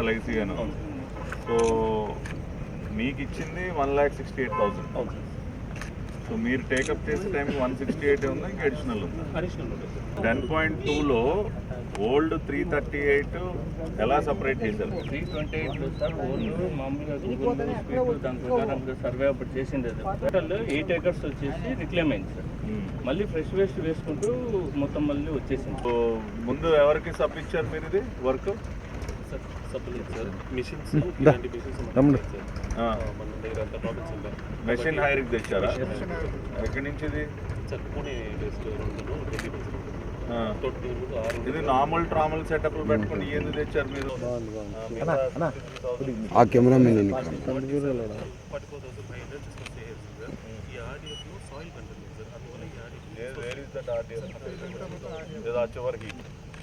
లైసీ అని అవును. సో మీకు ఇచ్చింది one lakh sixty eight thousand so మీరు టేకప్ చేసే టైంకి వన్ సిక్స్టీ ఎయిట్ ఉంది. ఇంకా అడిషనల్ ఉంది టెన్ పాయింట్ టూలో ఓల్డ్ త్రీ థర్టీ ఎయిట్ ఎలా సపరేట్ చేశారు? Three twenty eight sir only మామూలుగా గూగుల్ స్పీడ్ దాని ప్రకారం సర్వే అప్పుడు చేసింది టోటల్ ఎయిట్ ఏకర్స్ వచ్చేసి రిక్లైమ్ అయింది సార్. మ్మ్. మళ్ళీ ఫ్రెష్ వేస్ట్ వేసుకుంటూ మొత్తం మళ్ళీ వచ్చేసింది. సో ముందు ఎవరికి సబ్ ఇచ్చారు మీరు ఇది? వర్క్ ఉన్నాయి మెషిన్ హైర్కి తెచ్చారా ఎక్కడి నుంచి ఇది నార్మల్ ట్రామల్ సెటప్ పెట్టుకుని ఏంది తెచ్చారు మీరు ఆ కెమెరా సాయిల్ కంటెంట్ ఉంది సార్ అందువల్ల ఈ audio where is that order ఏదో చివరి హీప్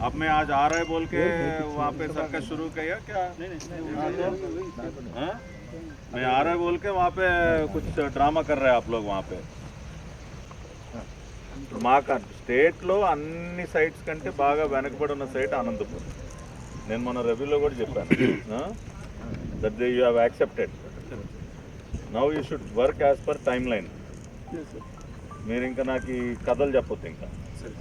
अब मैं आज आ रहा है बोल के वहाँ पे सर्कस शुरू किया क्या हाँ? मैं आ रहा है बोल के वहाँ पे कुछ ड्रामा कर रहे हैं आप लोग वहाँ पे మా స్టేట్లో అన్ని సైట్స్ కంటే బాగా వెనకబడి ఉన్న సైట్ అనంతపురం నేను మన రవిలో కూడా చెప్పాను that they you have accepted now you should work as per timeline మీరు ఇంకా నాకు ఈ కథలు చెప్పొద్దు ఇంకా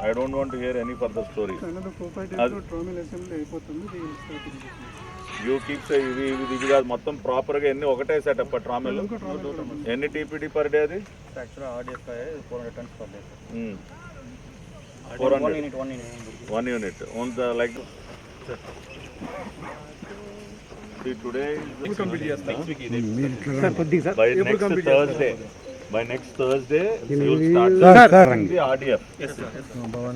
I don't want hear any further story another four five అది- days ట్రామిల్ అసెంబ్లీ అయిపోతుంది we will start in this. You keeps ఇవి ఇవి ఇది కాదు మొత్తం ప్రాపర్గా ఎన్ని ఒకటే సెటప్ ట్రామెల్ ఇంకో travel ఎన్ని టీపీటీ పర్ డే అది యాక్చువల్గా audio four hundred tons per day four one hundred unit one unit one unit on the like by next thursday next thursday you will start the rdf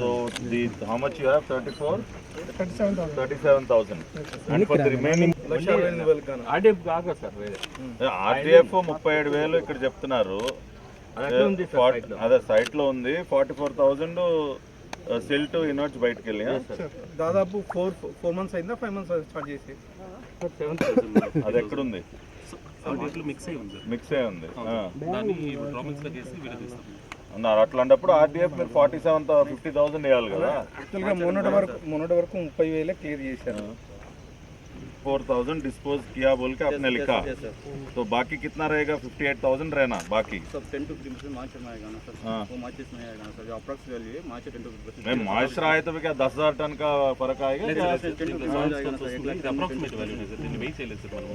so the how much you have? 34 37000 and for the remaining audio కాగా sir వేరే. RDF ముప్పై ఏడు వేలు ఇక్కడ చెప్తున్నారు. అది సైట్లో. ఉంది. Forty four thousand silt inverts బయటకు వెళ్ళి దాదాపు ఫోర్ ఫోర్ మంత్స్ అయిందా ఫైవ్ మంత్స్ స్టార్ట్ చేసి? అది ఎక్కడుంది మిక్స్ అయి ఉంది మిక్స్ అయి ఉంది ఆ. దాన్ని ప్రామిస్గా చేసి విడదీస్తాం అన్నారు అట్లాంటప్పుడు ఆర్డీఎఫ్ మీరు ఫార్టీ సెవెన్ ఫిఫ్టీ థౌసండ్ వేయాలి కదా యాక్చువల్గా మొన్నటి వరకు మొన్నటి వరకు ముప్పై వేలే క్లియర్ చేశారు फोर थाउजेंड डिस्पोज किया बोल के आपने लिखा तो बाकी कितना रहेगा फिफ्टी एट थाउजेंड रहना बाकी सब टेन टू फिफ्टी परसेंट मार्च में आएगा ना सर हाँ। वो मार्चेस में आएगा ना सर जो अप्रॉक्स वैल्यू है मार्च टेन टू फिफ्टी नहीं मॉइस्चर आए तो भी क्या दस हजार टन का फर्क आएगा क्या approximate value sir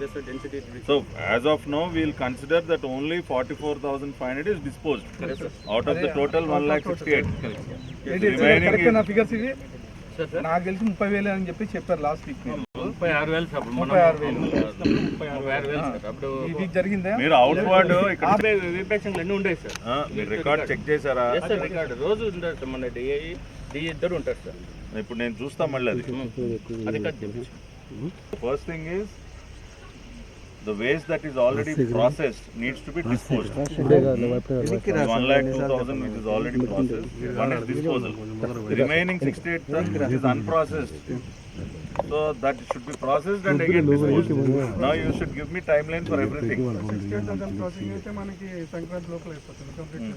just density So as of now, we'll consider that only forty-four thousand five hundred is disposed out of the total one lakh sixty-eight. Remaining correct is- నా ఫిగర్స్ ఇవి? Sir sir నాకు తెలిసి ముప్పై వేలు అని చెప్పి చెప్పారు last week ముప్పై ఆరు వేలు సార్ అప్పుడు మనం ముప్పై ఆరు వేలు. ముప్పై ఆరు వేలు సార్ అప్పుడు ఈ వీక్ జరిగిందా? మీరు అవుట్వర్డ్ ఇక్కడ విపక్షంలు అన్నీ ఉంటాయి సార్ ఆ, మీరు రికార్డ్ చెక్ చేశారా? ఎస్ సార్ రికార్డు రోజు ఉంటారు సార్ మన డిఐ డి ఇద్దరు ఉంటారు సార్ ఇప్పుడు నేను చూస్తా మళ్ళీ అది. అది కట్ చేయించు. First thing is the waste that is already processed needs to be disposed. One lakh two thousand which is already processed, one is disposal. The remaining sixty-eight ton is unprocessed. So that should be processed and again disposed. Now you should give me timeline for everything. అయితే మనకి Sankranti complete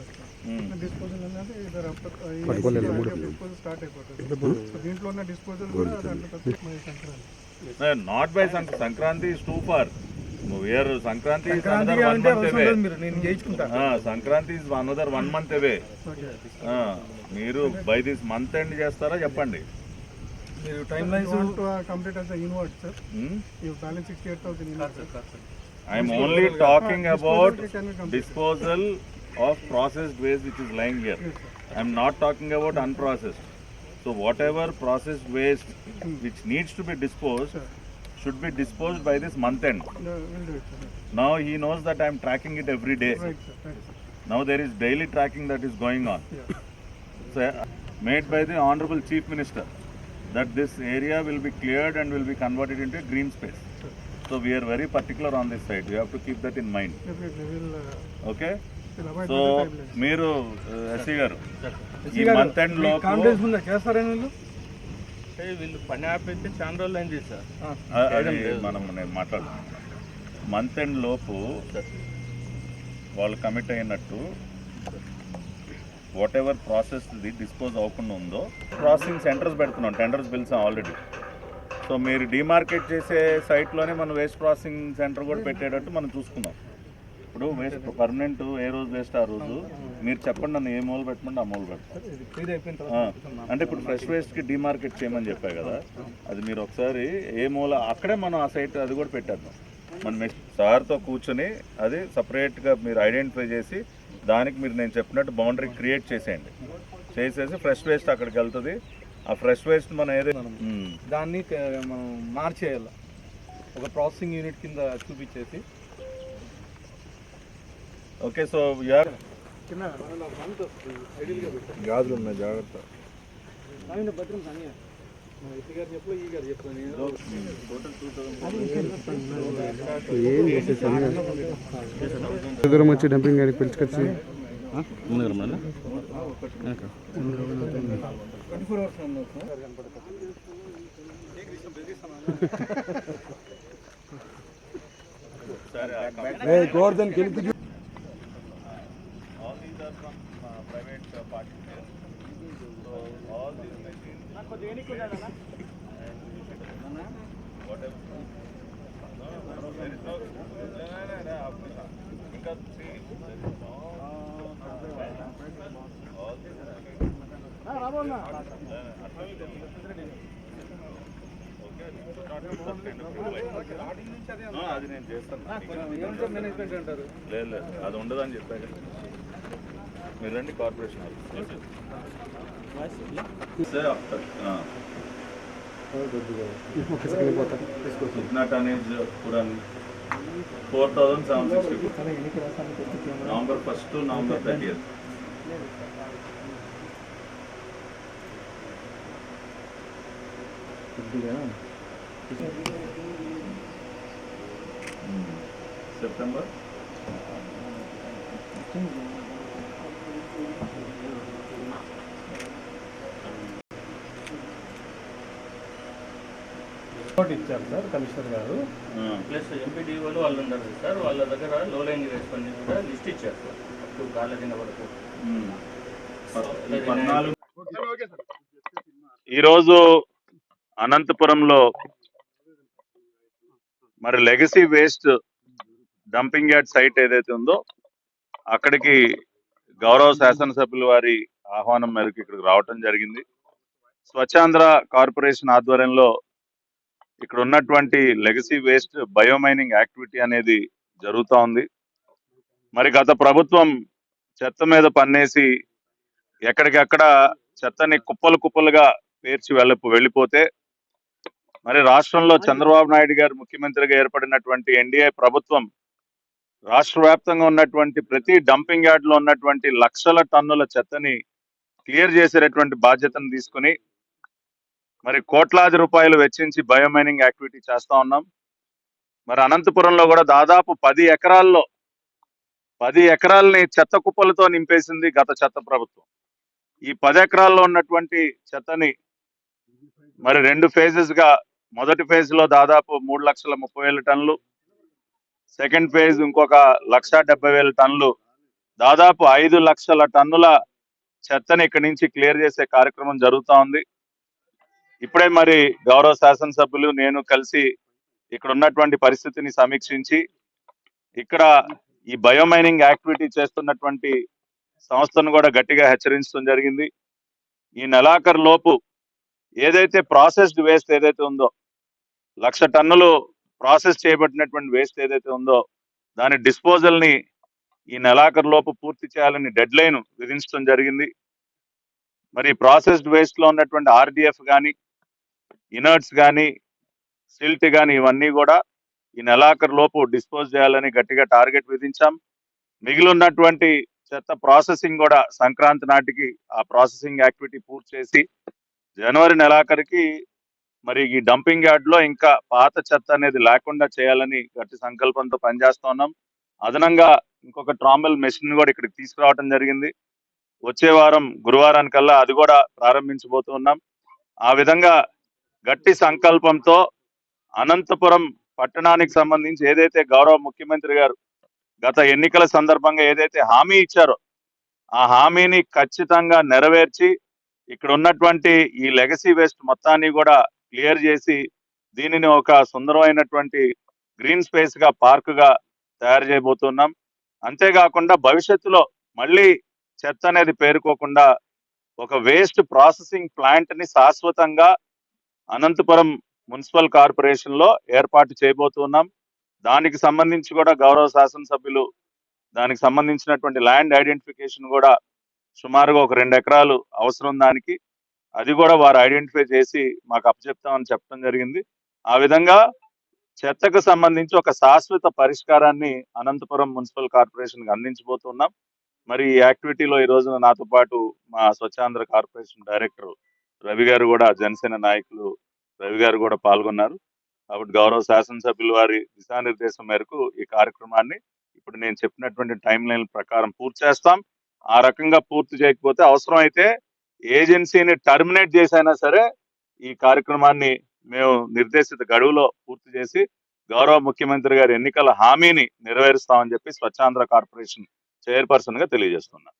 Hmm. Disposal disposal so disposal మన సంక్రాంతి సంక్రాంతి అవసరం away. లేదు మీరు Ah, Ah, by this month end చేస్తారా చెప్పండి మీరు time lines complete as a inward sir Hmm? you balance 68000 inward sir I am only talking about Disposal can be complete. disposal of processed waste which is lying here. Yes, sir. I am not talking about unprocessed. So whatever processed waste should be disposed by this month end. No, we'll do it sir Now he knows that I am tracking it every day. right sir right sir Now there is daily tracking that is going on. yeah So, made by the Honorable Chief Minister that this area will be cleared and will be converted into a green space. So we are very particular on this side. You have to keep that in mind. Definitely, we'll, uh, Okay? So. మీరు SC గారు ఈ month end చేస్తారని అంటే వీళ్ళు పని ఆపైతే చాలా రోజులు అయింది సార్ అది మనం నేను మంత్ ఎండ్ లోపు వాళ్ళు కమిట్ అయినట్టు వాట్ ఎవర్ ప్రాసెస్ ఇది డిస్పోజ్ అవ్వకుండా ఉందో ప్రాసెసింగ్ సెంటర్స్ పెడుతున్నాం టెండర్స్ పిలిచాం ఆల్రెడీ సో మీరు డిమార్కెట్ చేసే సైట్లోనే మనం వేస్ట్ ప్రాసెసింగ్ సెంటర్ కూడా పెట్టేటట్టు మనం చూసుకుందాం ఇప్పుడు వేస్ట్ పర్మనెంట్ ఏ రోజు వేస్ట్ ఆ రోజు? మీరు చెప్పండి నన్ను ఏ మూల పెట్టమంటే ఆ మూల ఆ, అంటే ఇప్పుడు ఫ్రెష్ వేస్ట్కి డిమార్కెట్ చేయమని చెప్పా కదా అది మీరు ఒకసారి ఏ మూల అక్కడే మనం ఆ సైట్ అది కూడా పెట్టేద్దాం. మనం సార్తో కూర్చొని అది సపరేట్గా మీరు ఐడెంటిఫై చేసి దానికి మీరు నేను చెప్పినట్టు బౌండరీ క్రియేట్ చేసేయండి. చేసేసి ఫ్రెష్ వేస్ట్ అక్కడికి వెళ్తుంది. ఆ ఫ్రెష్ వేస్ట్ మనం ఏదైతే ఉమ్. దాన్ని మనం మార్చేయాలి. ఒక ప్రాసెసింగ్ యూనిట్ కింద చూపించేసి ఓకే సో పెట్టారు గాజులు ఉన్నాయి జాగ్రత్త. దూరం వచ్చి డంపింగ్ గాడికి పిలుచుకొచ్చి. Govardhan కెలిపి are from uh, private uh, parties here. So all these machines. Whatever. No, no, there is no. No, no, no, no, Africa. Because see, there is no. All these machines. Okay, we should not do such kind of thing. No, అది నేను చేస్తాను లేదు లేదు అది ఉండదని చెప్పాక మీరు రండి కార్పొరేషన్ సార్ అఫ్టర్ ఇतना టనేజ్ కూడా four thousand seven sixty November first November thirty September report ఇచ్చారు సార్ కమిషనర్ గారు. ప్లస్ ఎంపీడీ వాళ్ళు వాళ్ళు ఉన్నారు సార్ వాళ్ళ దగ్గర లో లైన్ వేసుకొని కూడా లిస్ట్ ఇచ్చారు సార్. అప్ టు కాలేజీ వరకు పద్నాలుగు ఈరోజు అనంతపురంలో మరి legacy waste dumping yard site ఏదైతే ఉందో అక్కడికి గౌరవ శాసనసభ్యుల వారి ఆహ్వానం మేరకు ఇక్కడికి రావటం జరిగింది. స్వచ్ఛాంధ్ర కార్పొరేషన్ ఆధ్వర్యంలో ఇక్కడ ఉన్నటువంటి లెగసీ వేస్ట్ బయోమైనింగ్ యాక్టివిటీ అనేది జరుగుతూ ఉంది. మరి గత ప్రభుత్వం చెత్త మీద పన్నేసి ఎక్కడికక్కడ చెత్తని కుప్పలు కుప్పలుగా పేర్చి వెళ్ళ వెళ్ళిపోతే మరి రాష్ట్రంలో చంద్రబాబు నాయుడు గారు ముఖ్యమంత్రిగా ఏర్పడినటువంటి ఎన్డీఏ ప్రభుత్వం రాష్ట్ర వ్యాప్తంగా ఉన్నటువంటి ప్రతి డంపింగ్ యార్డ్లో ఉన్నటువంటి లక్షల టన్నుల చెత్తని క్లియర్ చేసేటటువంటి బాధ్యతను తీసుకుని మరి కోట్లాది రూపాయలు వెచ్చించి బయోమైనింగ్ యాక్టివిటీ చేస్తా ఉన్నాం. మరి అనంతపురంలో కూడా దాదాపు పది ఎకరాల్లో పది ఎకరాలని చెత్త కుప్పలతో నింపేసింది గత చెత్త ప్రభుత్వం. ఈ పది ఎకరాల్లో ఉన్నటువంటి చెత్తని మరి రెండు ఫేజెస్గా మొదటి ఫేజ్లో దాదాపు మూడు లక్షల ముప్పై వేల టన్నులు సెకండ్ ఫేజ్ ఇంకొక లక్ష డెబ్బై వేల టన్నులు. దాదాపు ఐదు లక్షల టన్నుల చెత్తని ఇక్కడి నుంచి క్లియర్ చేసే కార్యక్రమం జరుగుతూ ఉంది. ఇప్పుడే మరి గౌరవ శాసనసభ్యులు నేను కలిసి ఇక్కడ ఉన్నటువంటి పరిస్థితిని సమీక్షించి ఇక్కడ ఈ బయోమైనింగ్ యాక్టివిటీ చేస్తున్నటువంటి సంస్థను కూడా గట్టిగా హెచ్చరించడం జరిగింది. ఈ నెలాఖరు లోపు ఏదైతే ప్రాసెస్డ్ వేస్ట్ ఏదైతే ఉందో లక్ష టన్నులు ప్రాసెస్ చేయబడినటువంటి వేస్ట్ ఏదైతే ఉందో దాని డిస్పోజల్ని ఈ నెలాఖరు లోపు పూర్తి చేయాలని డెడ్ లైన్ విధించడం జరిగింది. మరి ప్రాసెస్డ్ వేస్ట్లో ఉన్నటువంటి ఆర్డిఎఫ్ కానీ ఇనర్ట్స్ కానీ సిల్ట్ కానీ ఇవన్నీ కూడా ఈ నెలాఖరు లోపు డిస్పోజ్ చేయాలని గట్టిగా టార్గెట్ విధించాం. మిగిలి ఉన్నటువంటి చెత్త ప్రాసెసింగ్ కూడా సంక్రాంతి నాటికి ఆ ప్రాసెసింగ్ యాక్టివిటీ పూర్తి చేసి జనవరి నెలాఖరికి మరి ఈ డంపింగ్ యార్డ్లో ఇంకా పాత చెత్త అనేది లేకుండా చేయాలని గట్టి సంకల్పంతో పనిచేస్తా ఉన్నాం. అదనంగా ఇంకొక ట్రామల్ మెషిన్ కూడా ఇక్కడికి తీసుకురావడం జరిగింది. వచ్చే వారం గురువారానికల్లా అది కూడా ప్రారంభించబోతున్నాం ఆ విధంగా గట్టి సంకల్పంతో అనంతపురం పట్టణానికి సంబంధించి ఏదైతే గౌరవ ముఖ్యమంత్రి గారు గత ఎన్నికల సందర్భంగా ఏదైతే హామీ ఇచ్చారో ఆ హామీని ఖచ్చితంగా నెరవేర్చి ఇక్కడ ఉన్నటువంటి ఈ లెగసీ వేస్ట్ మొత్తాన్ని కూడా క్లియర్ చేసి దీనిని ఒక సుందరమైనటువంటి గ్రీన్ స్పేస్గా పార్క్గా తయారు చేయబోతున్నాం. అంతేకాకుండా భవిష్యత్తులో మళ్ళీ చెత్త అనేది పేరుకోకుండా ఒక వేస్ట్ ప్రాసెసింగ్ ప్లాంట్ని శాశ్వతంగా అనంతపురం మున్సిపల్ కార్పొరేషన్లో ఏర్పాటు చేయబోతున్నాం. దానికి సంబంధించి కూడా గౌరవ శాసనసభ్యులు దానికి సంబంధించినటువంటి ల్యాండ్ ఐడెంటిఫికేషన్ కూడా సుమారుగా ఒక రెండు ఎకరాలు అవసరం దానికి. అది కూడా వారు ఐడెంటిఫై చేసి మాకు అప్పచెప్తామని చెప్పడం జరిగింది. ఆ విధంగా చెత్తకు సంబంధించి ఒక శాశ్వత పరిష్కారాన్ని అనంతపురం మున్సిపల్ కార్పొరేషన్కి అందించబోతున్నాం. మరి ఈ యాక్టివిటీలో ఈ రోజున నాతో పాటు మా స్వచ్ఛాంధ్ర కార్పొరేషన్ డైరెక్టర్ రవి గారు కూడా జనసేన నాయకులు రవి గారు కూడా పాల్గొన్నారు. కాబట్టి గౌరవ శాసనసభ్యుల వారి దిశానిర్దేశం మేరకు ఈ కార్యక్రమాన్ని ఇప్పుడు నేను చెప్పినటువంటి టైం లైన్ ప్రకారం పూర్తి చేస్తాం. ఆ రకంగా పూర్తి చేయకపోతే అవసరం అయితే ఏజెన్సీని టర్మినేట్ చేసైనా సరే ఈ కార్యక్రమాన్ని మేము నిర్దేశిత గడువులో పూర్తి చేసి గౌరవ ముఖ్యమంత్రి గారి ఎన్నికల హామీని నెరవేరుస్తామని చెప్పి స్వచ్ఛాంధ్ర కార్పొరేషన్ చైర్పర్సన్గా తెలియజేస్తున్నాను